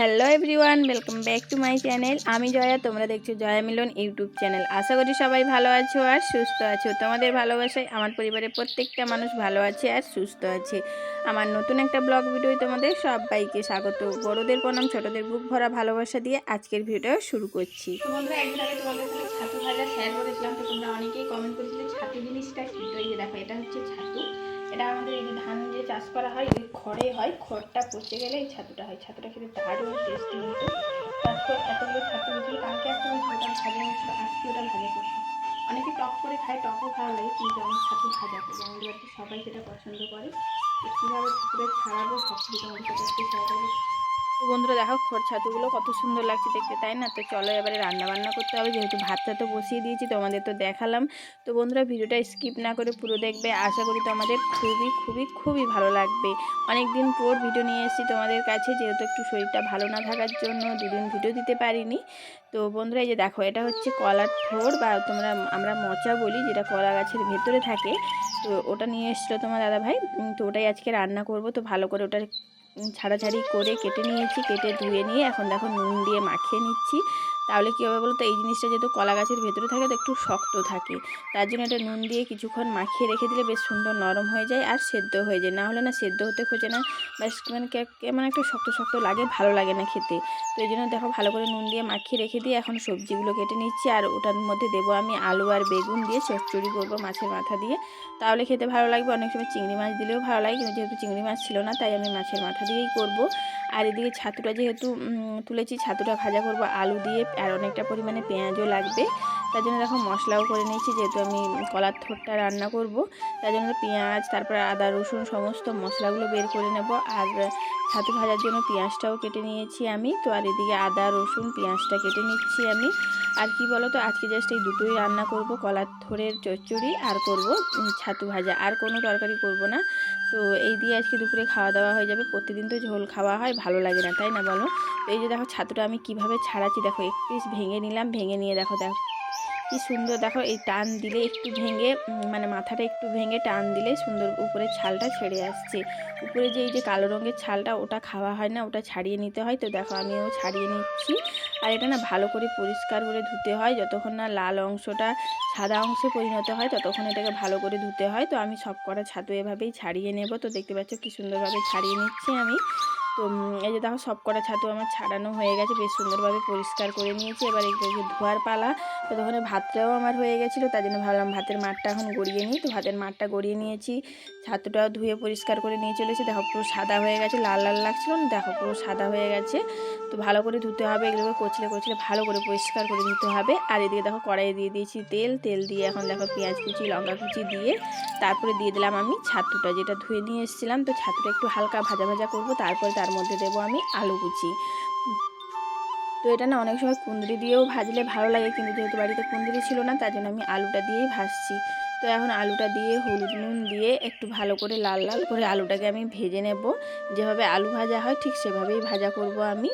Hello everyone welcome back to my channel আমি জয়া, তোমরা দেখছ জয়া মিলন ইউটিউব চ্যানেল আশা করি সবাই ভালো আছো আর সুস্থ আছো। তোমাদের ভালোবাসায় আমার পরিবারের প্রত্যেকটা মানুষ ভালো আছে আর সুস্থ আছে। আমার নতুন একটা ব্লগ ভিডিও তোমাদের সবাইকে স্বাগত। বড়দের প্রণাম, ছোটদের বুক ভরা ভালোবাসা দিয়ে আজকের ভিডিও শুরু করছি। তোমাদের ছাতু ভাজা শেয়ার তো তোমরা অনেকেই কমেন্ট করেছিলে, ছাতু জিনিসটা তো দেখো, এটা হচ্ছে ছাতু। এটা আমাদের এই যে ধান যে চাষ করা হয়, ওই খড়ে হয়। খড়টা পচে গেলে এই ছাতুটা হয়। ছাতুটা খেতে দারুণ টেস্টি কিন্তু তারপর এতগুলো ছাতু হয়েছিল কালকে একটা আমি ভাজা হয়েছিল আজকে ওটা ভাজা করছি। অনেকে টক করে খায়, টকও ভালো লাগে, কিন্তু আমি ছাতু ভাজা করে। আমাদের বাড়িতে সবাই সেটা পছন্দ করে। কীভাবে ছাতুটা ছাড়াবো সব কিছু তোমাদের সাথে শেয়ার করব। তো বন্ধুরা দেখো খড় ছাতুগুলো কত সুন্দর লাগছে দেখতে, তাই না? তো চলো এবারে রান্না বান্না করতে হবে, যেহেতু ভাতটা তো বসিয়ে দিয়েছি, তোমাদের তো দেখালাম। তো বন্ধুরা ভিডিওটা স্কিপ না করে পুরো দেখবে, আশা করি তোমাদের খুবই খুবই খুবই ভালো লাগবে। অনেক দিন পর ভিডিও নিয়ে এসেছি তোমাদের কাছে, যেহেতু একটু শরীরটা ভালো না থাকার জন্য দুদিন ভিডিও দিতে পারিনি। তো বন্ধুরা এই যে দেখো, এটা হচ্ছে কলার ঠোর বা তোমরা, আমরা মচা বলি, যেটা কলা গাছের ভেতরে থাকে। তো ওটা নিয়ে এসেছিল তোমার দাদা ভাই তো ওটাই আজকে রান্না করব, তো ভালো করে ওটা ছাড়াছাড়ি করে কেটে নিয়েছি কেটে ধুয়ে নিয়ে এখন দেখো নুন দিয়ে মাখিয়ে নিচ্ছি। তাহলে কী হবে বলো তো এই জিনিসটা যেহেতু কলা গাছের ভেতরে থাকে, তো একটু শক্ত থাকে। তার জন্য এটা নুন দিয়ে কিছুক্ষণ মাখিয়ে রেখে দিলে বেশ সুন্দর নরম হয়ে যায় আর সেদ্ধ হয়ে যায়। না হলে না সেদ্ধ হতে খোঁজে না। বেশ মানে কেমন একটা শক্ত শক্ত লাগে, ভালো লাগে না খেতে। তো এই জন্য দেখো ভালো করে নুন দিয়ে মাখিয়ে রেখে দিয়ে এখন সবজিগুলো কেটে নিচ্ছি। আর ওটার মধ্যে দেবো আমি আলু আর বেগুন দিয়ে চচ্চড়ি করব মাছের মাথা দিয়ে। তাহলে খেতে ভালো লাগবে। অনেক সময় চিংড়ি মাছ দিলেও ভালো লাগে। কিন্তু যেহেতু চিংড়ি মাছ ছিল না, তাই আমি মাছের মাথা দিয়েই করব। আর এদিকে ছাতুটা যেহেতু তুলেছি, ছাতুটা ভাজা করব আলু দিয়ে, আর অনেকটা পরিমাণে পেঁয়াজও লাগবে। তার জন্য দেখো মশলাও করে নিয়েছি, যেহেতু আমি কলার থোরটা রান্না করব। তার জন্য পেঁয়াজ, তারপর আদা, রসুন সমস্ত মশলাগুলো বের করে নেব। আর ছাতু ভাজার জন্য পেঁয়াজটাও কেটে নিয়েছি আমি। তো আর এদিকে আদা, রসুন, পেঁয়াজটা কেটে নিচ্ছি আমি। আর কি বলো তো আজকে জাস্ট এই দুটোই রান্না করব, কলার থোরের চচ্চড়ি আর করব ছাতু ভাজা। আর কোনো তরকারি করব না। তো এই দিয়ে আজকে দুপুরে খাওয়া দাওয়া হয়ে যাবে। প্রতিদিন তো ঝোল খাওয়া হয়, ভালো লাগে না, তাই না বলো? এই যে দেখো ছাতুটা আমি কীভাবে ছাড়াচ্ছি, দেখো, এক পিস ভেঙে নিলাম, ভেঙে নিয়ে দেখো দেখো কি সুন্দর, দেখো এই টান দিলে একটু ভেঙে মানে মাথাটা একটু ভেঙে টান দিলে সুন্দর উপরে ছালটা ছেড়ে আসছে। উপরে যে এই যে কালো রঙের ছালটা ওটা খাওয়া হয় না, ওটা ছাড়িয়ে নিতে হয়। তো দেখো আমিও ছাড়িয়ে নিচ্ছি। আর এটা না ভালো করে পরিষ্কার করে ধুতে হয়। যতক্ষণ না লাল অংশটা সাদা অংশে পরিণত হয়, ততক্ষণ এটাকে ভালো করে ধুতে হয়। তো আমি সব কটা ছাতু এভাবেই ছাড়িয়ে নেব। তো দেখতে পাচ্ছ কি সুন্দরভাবে ছাড়িয়ে নিচ্ছি আমি। তো এই যে দেখো সব কটা ছাতু আমার ছাড়ানো হয়ে গেছে, বেশ সুন্দরভাবে পরিষ্কার করে নিয়েছি। এবার এগুলোকে ধোয়ার পালা, তো তখন ভাতটাও আমার হয়ে গেছিল, তার জন্য ভাবলাম ভাতের মাঠটা এখন গড়িয়ে নিই। তো ভাতের মাঠটা গড়িয়ে নিয়েছি, ছাতুটাও ধুয়ে পরিষ্কার করে নিয়ে চলেছি। দেখো পুরো সাদা হয়ে গেছে, লাল লাল লাগছিল না? দেখো পুরো সাদা হয়ে গেছে। তো ভালো করে ধুতে হবে, এগুলোকে কচলে কচলে ভালো করে পরিষ্কার করে ধুতে হবে। আর এদিকে দেখো কড়াইয়ে দিয়ে দিয়েছি তেল তেল দিয়ে এখন দেখো পেঁয়াজ কুচি, লঙ্কা কুচি দিয়ে তারপরে দিয়ে দিলাম আমি ছাতুটা, যেটা ধুয়ে নিয়ে এসেছিলাম। তো ছাতুটা একটু হালকা ভাজা ভাজা করব, তারপরে তার মধ্যে দেবো আমি আলু কুচি। তো এটা না অনেক সময় কুঁদরি দিয়েও ভাজলে ভালো লাগে, কিন্তু যেহেতু বাড়িতে কুঁদরি ছিল না, তার জন্য আমি আলুটা দিয়েই ভাজছি। তো এখন আলুটা দিয়ে হলুদ নুন দিয়ে একটু ভালো করে লাল লাল করে আলুটাকে আমি ভেজে নেব। যেভাবে আলু ভাজা হয়, ঠিক সেভাবেই ভাজা করব আমি।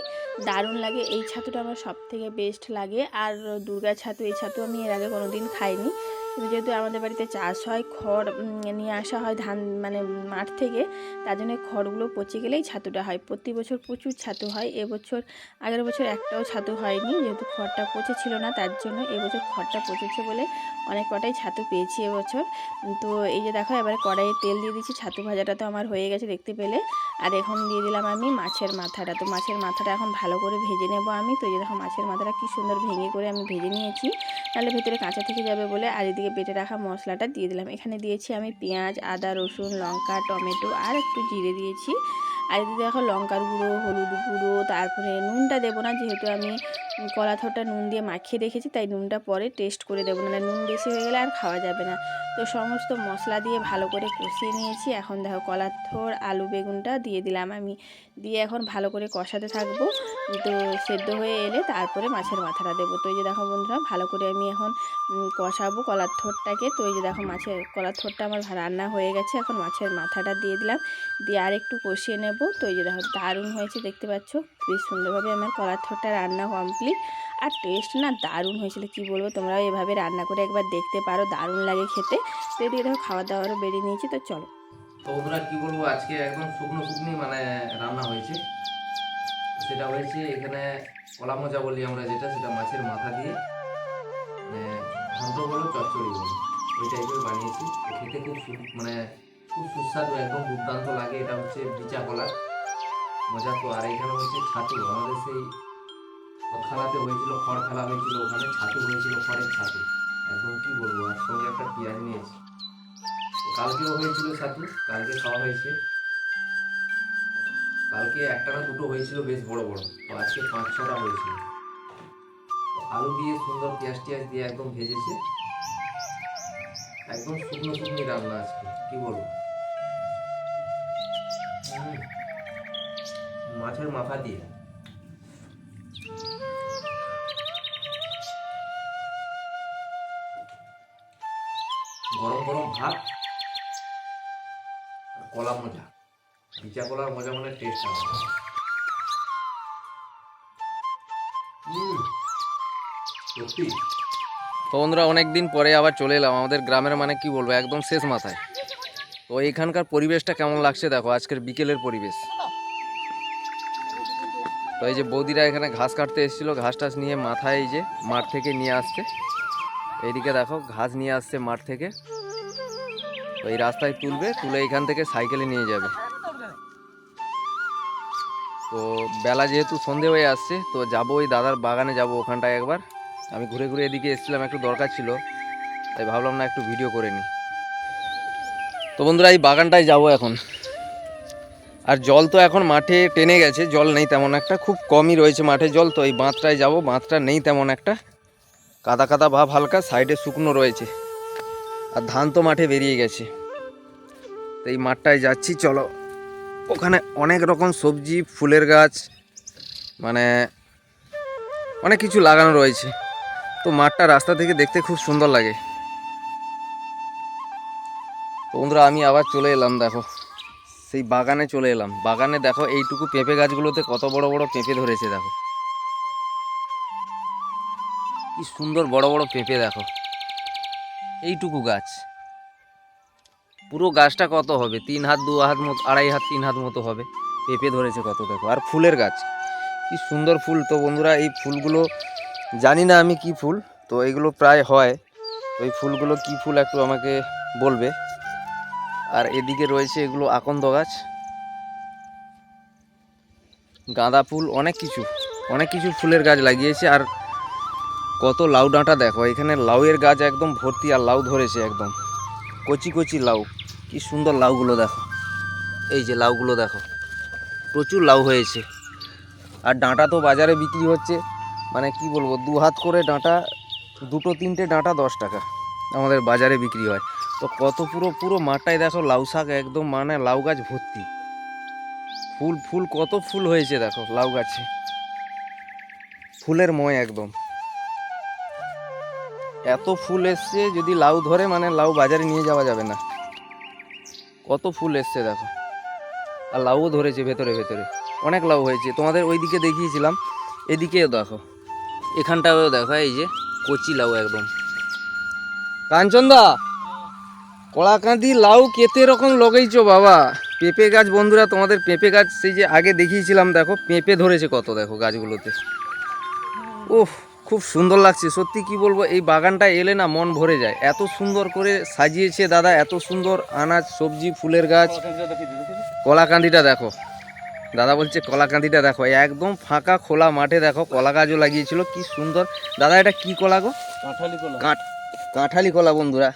দারুণ লাগে, এই ছাতুটা আমার সব থেকে বেস্ট লাগে। আর দুর্গা ছাতু, এই ছাতু আমি এর আগে কোনো দিন খাইনি। কিন্তু যেহেতু আমাদের বাড়িতে চাষ হয়, খড় নিয়ে আসা হয় ধান মানে মাঠ থেকে, তার জন্য খড়গুলো পচে গেলেই ছাতুটা হয়। প্রতি বছর প্রচুর ছাতু হয়, এবছর, আগের বছর একটাও ছাতু হয়নি, যেহেতু খড়টা পচে ছিল না, তার জন্য এবছর খড়টা পচেছে বলে অনেক কটাই ছাতু পেয়েছি এবছর। তো এই যে দেখো, এবারে কড়াইয়ে তেল দিয়ে দিচ্ছি ছাতু ভাজাটা তো আমার হয়ে গেছে দেখতে পেলে। আর এখন দিয়ে দিলাম আমি মাছের মাথাটা। তো মাছের মাথাটা এখন ভালো করে ভেজে নেব আমি। তো এই যে দেখো, মাছের মাথাটা কি সুন্দর ভেঙে করে আমি ভেজে নিয়েছি। তাহলে ভেতরে কাঁচা থেকে যাবে বলে, আর এদিকে বেটে রাখা মশলাটা দিয়ে দিলাম। এখানে দিয়েছি আমি পেঁয়াজ, আদা, রসুন, লঙ্কা, টমেটো আর একটু জিরে দিয়েছি। আর এদিকে দেখো লঙ্কার গুঁড়ো, হলুদ গুঁড়ো, তারপরে নুনটা দেবো না, যেহেতু আমি কলাথরটা নুন দিয়ে মাখিয়ে রেখেছি, তাই নুনটা পরে টেস্ট করে দেবো না নুন বেশি হয়ে গেলে আর খাওয়া যাবে না। তো সমস্ত মশলা দিয়ে ভালো করে কষিয়ে নিয়েছি, এখন দেখো কলার থোর আলু বেগুনটা দিয়ে দিলাম আমি। দিয়ে এখন ভালো করে কষাতে থাকব, তো সেদ্ধ হয়ে এলে তারপরে মাছের মাথাটা দেবো। তো এই যে দেখো বন্ধুরা, ভালো করে আমি এখন কষাবো কলার থোরটাকে তো এই যে দেখো মাছের কলার থোরটা আমার রান্না হয়ে গেছে, এখন মাছের মাথাটা দিয়ে দিলাম। দিয়ে আর একটু কষিয়ে নেব। তো এই দেখো, দারুণ হয়েছে, দেখতে পাচ্ছ? বেশ সুন্দরভাবে আমার কলার রান্না কমপ্লিট আর টেস্ট না দারুণ হয়েছিল, কি বলব? তোমরাও এভাবে রান্না করে একবার দেখতে পারো, দারুণ লাগে খেতে। তো এদিকে দেখো খাওয়া দাওয়ারও বেরিয়ে নিয়েছি, তো চলো। তো বন্ধুরা, কি বলব? আজকে একদম শুকনো শুকনি মানে রান্না হয়েছে। সেটা হয়েছে এখানে কলা মোজা বলি আমরা যেটা, সেটা মাছের মাথা দিয়ে। মানে ঘন্ট বলো, চচ্চড়ি বলো, ওই টাইপের বানিয়েছি। খেতে খুব মানে খুব সুস্বাদু একদম দুর্দান্ত লাগে, এটা হচ্ছে বিচা কলার মজা তো, আর এখানে হচ্ছে ছাতু। আমাদের সেই খেলাতে হয়েছিল খড়, খেলা হয়েছিল ওখানে, ছাতু হয়েছিল খড়ের ছাতু। একদম কি বলব, আর সঙ্গে একটা পেঁয়াজ নিয়েছি কালকেও হয়েছিল ছাতু, কালকে খাওয়া হয়েছে। কালকে একটা না দুটো হয়েছিল বেশ বড় বড়, তো আজকে পাঁচ ছটা হয়েছিল। আলু দিয়ে সুন্দর পেঁয়াজ টিয়াজ দিয়ে একদম ভেজেছে। একদম শুকনো শুকনি রান্না আজকে, কি বলব। মাছের মাথা দিয়ে। গরম গরম ভাত কলা মজা। ভিজা কলার মজা মানে টেস্ট আলাদা। তো বন্ধুরা অনেক দিন পরে আবার চলে এলাম। আমাদের গ্রামের মানে কি বলব, একদম শেষ মাথায়। তো এখানকার পরিবেশটা কেমন লাগছে দেখো, আজকের বিকেলের পরিবেশ। তো এই যে বৌদিরা এখানে ঘাস কাটতে এসেছিল, ঘাস টাস নিয়ে মাথায় এই যে মাঠ থেকে নিয়ে আসছে। এইদিকে দেখো, ঘাস নিয়ে আসছে মাঠ থেকে। তো এই রাস্তায় তুলবে, তুলে এখান থেকে সাইকেলে নিয়ে যাবে। তো বেলা যেহেতু সন্ধে হয়ে আসছে, তো যাব ওই দাদার বাগানে যাব ওখানটায় একবার। আমি ঘুরে ঘুরে এদিকে এসেছিলাম, একটু দরকার ছিল, তাই ভাবলাম না একটু ভিডিও করে নিই। তো বন্ধুরা, এই বাগানটায় যাব এখন। আর জল তো এখন মাঠে টেনে গেছে, জল নেই তেমন একটা, খুব কমই রয়েছে মাঠে জল, তো এই বাঁধটায় যাব, বাঁধটা নেই তেমন একটা। কাদা কাদা ভাব হালকা, সাইডে শুকনো রয়েছে। আর ধান তো মাঠে বেরিয়ে গেছে। তো এই মাঠটায় যাচ্ছি, চলো। ওখানে অনেক রকম সবজি, ফুলের গাছ মানে অনেক কিছু লাগানো রয়েছে। তো মাঠটা রাস্তা থেকে দেখতে খুব সুন্দর লাগে। বন্ধুরা, আমি আবার চলে এলাম, দেখো। সেই বাগানে চলে এলাম। বাগানে দেখো এইটুকু পেঁপে গাছগুলোতে কত বড় বড় পেঁপে ধরেছে দেখো। কি সুন্দর বড় বড় পেঁপে দেখো। এইটুকু গাছ। পুরো গাছটা কত হবে? তিন হাত, দু হাত মতো, আড়াই হাত, তিন হাত মতো হবে। পেঁপে ধরেছে কত দেখো। আর ফুলের গাছ। কি সুন্দর ফুল তো বন্ধুরা, এই ফুলগুলো জানি না আমি কি ফুল, তো এগুলো প্রায় হয়। এই ফুলগুলো কি ফুল একটু আমাকে বলবে। আর এদিকে রয়েছে এগুলো আকন্দ গাছ। গাঁদা ফুল, অনেক কিছু অনেক কিছু ফুলের গাছ লাগিয়েছে আর কত লাউ ডাঁটা দেখো, এখানে লাউয়ের গাছ একদম ভর্তি আর লাউ ধরেছে একদম। কচি কচি লাউ, কি সুন্দর লাউগুলো দেখো, এই যে লাউগুলো দেখো, প্রচুর লাউ হয়েছে। আর ডাঁটা তো বাজারে বিক্রি হচ্ছে মানে কি বলব দু হাত করে ডাঁটা, দুটো তিনটে ডাঁটা দশ টাকা, আমাদের বাজারে বিক্রি হয়। তো কত পুরো পুরো মাঠটায় দেখো লাউ শাক একদম মানে লাউ গাছ ভর্তি। ফুল ফুল, কত ফুল হয়েছে দেখো লাউ গাছে। ফুলের ময় একদম। এত ফুল এসছে যদি লাউ ধরে মানে লাউ বাজারে নিয়ে যাওয়া যাবে না। কত ফুল এসছে দেখো। আর লাউও ধরেছে ভেতরে ভেতরে। অনেক লাউ হয়েছে। তোমাদের ওইদিকে দেখিয়েছিলাম। এদিকেও দেখো। এখানটাও দেখো, এই যে কচি লাউ একদম। কাঞ্চনদা! কলাকান্দি লাউ কেতে রকম লগাইছো বাবা? পেঁপে গাছ বন্ধুরা তোমাদের পেঁপে গাছ সেই যে আগে দেখিয়েছিলাম দেখো পেঁপে ধরেছে কত দেখো গাছগুলোতে। উফ খুব সুন্দর লাগছে সত্যি কি বলব এই বাগানটা এলে না মন ভরে যায়। এত সুন্দর করে সাজিয়েছে দাদা এত সুন্দর আনাজ সবজি ফুলের গাছ। কলাকান্দিটা দেখো দাদা বলছে কলাকান্দিটা দেখো একদম ফাঁকা খোলা মাঠে দেখো কলা গাছও লাগিয়েছিল কি সুন্দর। দাদা এটা কি কলা গো? কাঁঠালি কলা। কাঁঠালি কলা বন্ধুরা।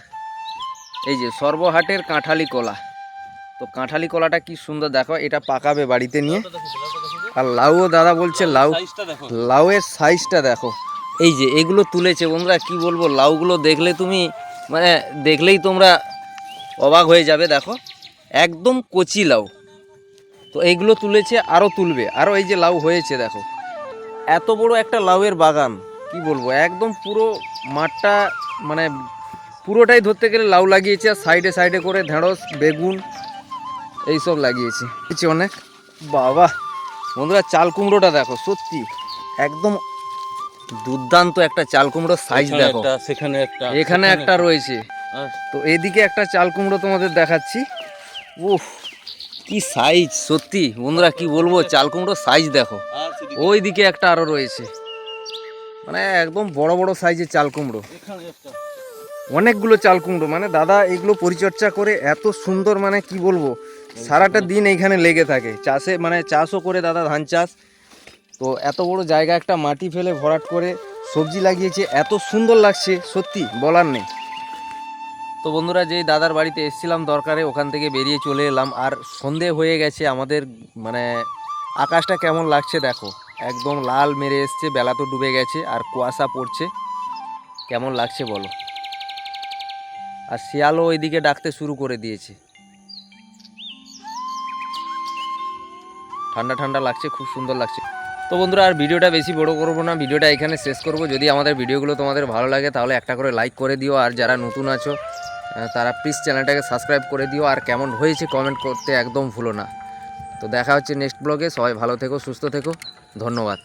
এই যে সর্বহাটের কাঁঠালি কলা। তো কাঁঠালি কলাটা কি সুন্দর দেখো এটা পাকাবে বাড়িতে নিয়ে। আর লাউও দাদা বলছে লাউ লাউয়ের সাইজটা দেখো। এই যে এগুলো তুলেছে বন্ধুরা কি বলব লাউগুলো দেখলে তুমি মানে দেখলেই তোমরা অবাক হয়ে যাবে দেখো। একদম কচি লাউ। তো এইগুলো তুলেছে আরও তুলবে। আরও এই যে লাউ হয়েছে দেখো। এত বড় একটা লাউয়ের বাগান কি বলব একদম পুরো মাঠটা মানে পুরোটাই ধরতে গেলে লাউ লাগিয়েছে আর সাইডে সাইডে করে ঢেঁড়স বেগুন এইসব লাগিয়েছে। কিছু অনেক। বাবা বন্ধুরা চাল কুমড়োটা দেখো সত্যি। একদম দুর্দান্ত একটা চাল কুমড়োর সাইজ দেখো। সেখানে একটা এখানে একটা রয়েছে। তো এদিকে একটা চাল কুমড়ো তোমাদের দেখাচ্ছি। উফ কি সাইজ সত্যি। বন্ধুরা কি বলব চাল কুমড়োর সাইজ দেখো। ওই দিকে একটা আরও রয়েছে। মানে একদম বড় বড় সাইজের চাল কুমড়ো। অনেকগুলো চাল কুমড়ো মানে দাদা এগুলো পরিচর্যা করে এত সুন্দর মানে কি বলব সারাটা দিন এইখানে লেগে থাকে। চাষে মানে চাষও করে দাদা ধান চাষ। তো এত বড় জায়গা একটা মাটি ফেলে ভরাট করে সবজি লাগিয়েছে এত সুন্দর লাগছে সত্যি বলার নেই। তো বন্ধুরা যেই দাদার বাড়িতে এসেছিলাম দরকারে ওখান থেকে বেরিয়ে চলে এলাম। আর সন্ধে হয়ে গেছে আমাদের মানে আকাশটা কেমন লাগছে দেখো। একদম লাল মেরে এসছে বেলা তো ডুবে গেছে আর কুয়াশা পড়ছে। কেমন লাগছে বলো? আর শিয়ালও ওইদিকে ডাকতে শুরু করে দিয়েছে। ঠান্ডা ঠান্ডা লাগছে, খুব সুন্দর লাগছে। তো বন্ধুরা, আর ভিডিওটা বেশি বড় করব না, ভিডিওটা এখানে শেষ করব। যদি আমাদের ভিডিওগুলো তোমাদের ভালো লাগে, তাহলে একটা করে লাইক করে দিও, আর যারা নতুন আছো তারা প্লিজ চ্যানেলটাকে সাবস্ক্রাইব করে দিও, আর কেমন হয়েছে কমেন্ট করতে একদম ভুলো না। তো দেখা হচ্ছে নেক্সট ব্লগে সবাই ভালো থেকো, সুস্থ থেকো, ধন্যবাদ।